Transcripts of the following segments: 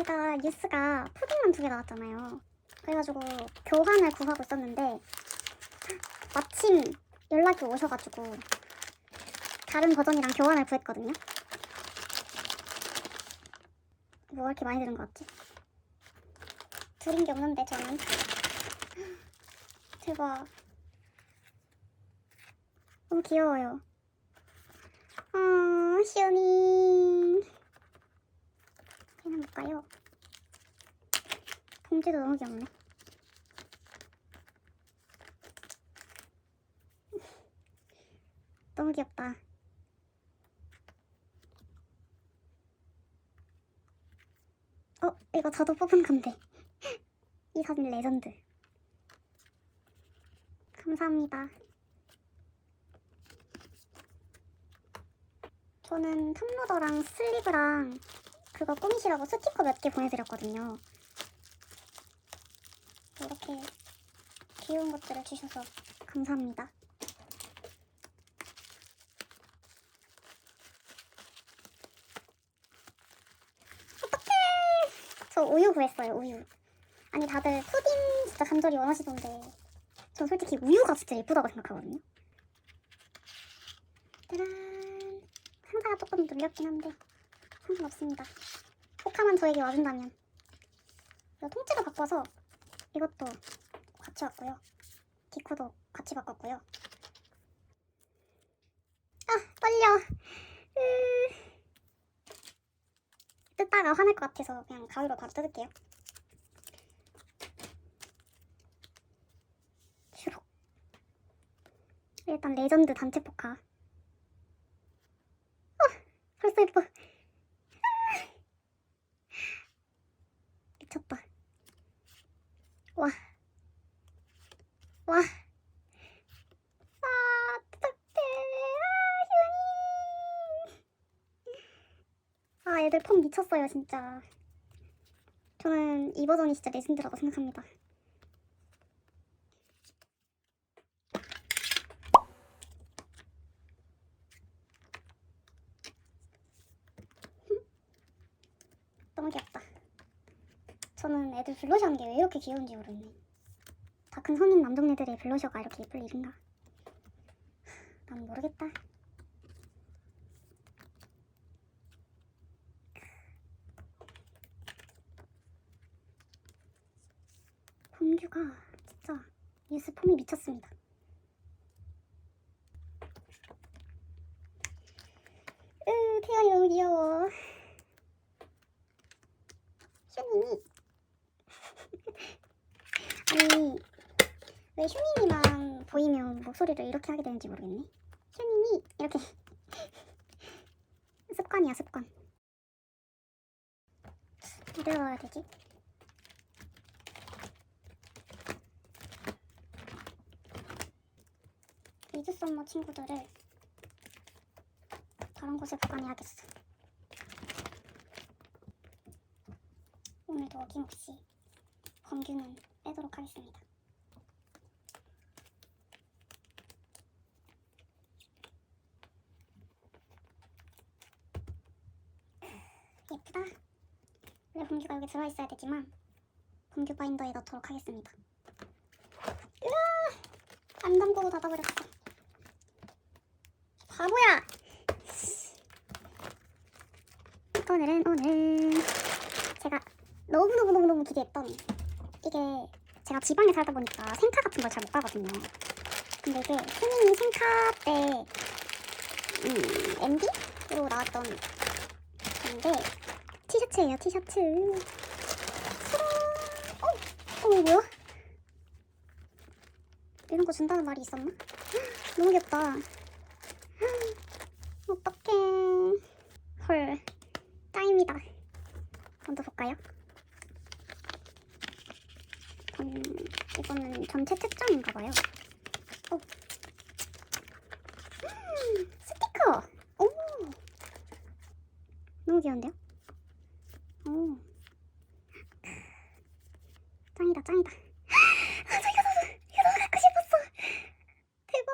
제가 뉴스가 푸딩만 두 개 나왔잖아요. 그래가지고 교환을 구하고 있었는데 마침 연락이 오셔가지고 다른 버전이랑 교환을 구했거든요. 뭐가 이렇게 많이 드는 것 같지? 드린 게 없는데 저는 대박 너무 귀여워요. 어, 시연이 걔는 뭘까요? 봉지도 너무 귀엽네. 너무 귀엽다. 어, 이거 저도 뽑은 건데. 이 사진 레전드. 감사합니다. 저는 탑로더랑 슬리브랑 그거 꾸미시라고 스티커 몇 개 보내드렸거든요. 이렇게 귀여운 것들을 주셔서 감사합니다. 어떡해! 저 우유 구했어요, 우유. 아니, 다들 푸딩 진짜 간절히 원하시던데. 전 솔직히 우유가 진짜 예쁘다고 생각하거든요. 짜란. 상자가 조금 눌렸긴 한데 상관없습니다. 포카만 저에게 와준다면. 그리고 통째로 바꿔서 이것도 같이 왔고요. 디코도 같이 바꿨고요. 아 떨려. 으... 뜯다가 화날 것 같아서 그냥 가위로 바로 뜯을게요. 슈룩. 일단 레전드 단체 포카. 벌써 예뻐. 미쳤다. 와. 와. 아, 어떡해. 아, 휴니. 아, 애들 폼 미쳤어요, 진짜. 저는 이 버전이 진짜 레전드라고 생각합니다. 너무 귀엽다. 저는 애들 블러셔 하는 게 왜 이렇게 귀여운지 모르겠네. 다 큰 성인 남동네들의 블러셔가 이렇게 예쁠 일인가? 난 모르겠다. 폼규가 진짜 뉴스 폼이 미쳤습니다. 으, 태연이 너무 귀여워. 휴닝이 아니 왜 휴닝이만 보이면 목소리를 이렇게 하게 되는지 모르겠네 휴닝이 이렇게 습관이야 습관 넣어야 되지? 미드 썸머 친구들을 다른 곳에 보관해야겠어 오늘도 어김없이 범규는 빼도록 하겠습니다. 예쁘다. 원래 범규가 여기 들어있어야 되지만 범규 바인더에 넣도록 하겠습니다. 으아! 안 담그고 닫아버렸어. 바보야! 오늘은 오늘 제가 너무너무너무너무 기대했던 이게 제가 지방에 살다 보니까 생카 같은 걸 잘 못 가거든요. 근데 이게 흔히 생카 때 음, MD로 나왔던 건데 티셔츠예요 티셔츠. 어? 어 뭐야? 이런 거 준다는 말이 있었나? 너무 귀엽다. 어떡해. 헐. 짱입니다. 먼저 볼까요? 음, 이거는 전체 책장인가봐요. 어. 음, 스티커! 오! 너무 귀여운데요? 오. 짱이다, 짱이다. 아, 저 이거 너무, 이거 너무 갖고 싶었어! 대박!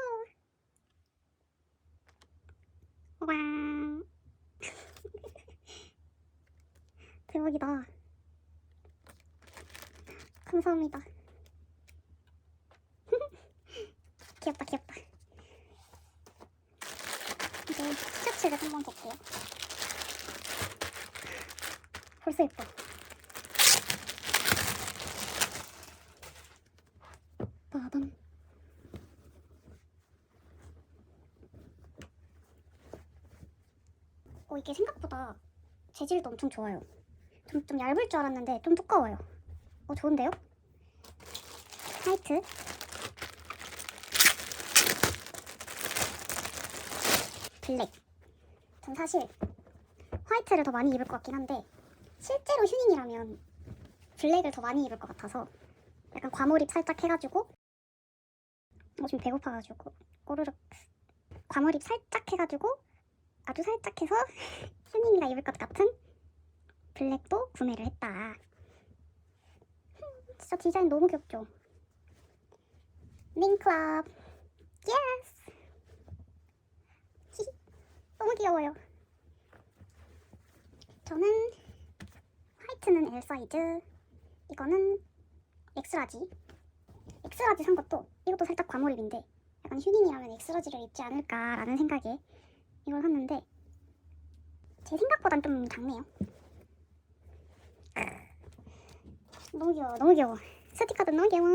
와. 대박이다. 감사합니다. 귀엽다, 귀엽다. 이제 티셔츠를 한번 볼게요. 벌써 예뻐. 빠밤. 어, 이게 생각보다 재질도 엄청 좋아요. 좀, 좀 얇을 줄 알았는데 좀 두꺼워요. 어, 좋은데요? 화이트. 블랙. 전 사실 화이트를 더 많이 입을 것 같긴 한데 실제로 휴닝이라면 블랙을 더 많이 입을 것 같아서 약간 과몰입 살짝 해가지고 어, 좀 배고파가지고 꼬르륵 과몰입 살짝 해가지고 아주 살짝 해서 휴닝이가 입을 것 같은 블랙도 구매를 했다. 진짜 디자인 너무 귀엽죠? 링클럽 예스 너무 귀여워요 저는 화이트는 L 사이즈. 이거는 엑스라지. 엑스라지 산 것도 이것도 살짝 과몰입인데 약간 휴닝이라면 엑스라지를 입지 않을까라는 생각에 이걸 샀는데 제 생각보단 좀 작네요. 너무 귀여워 너무 귀여워. 스티커도 너무 귀여워.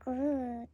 굿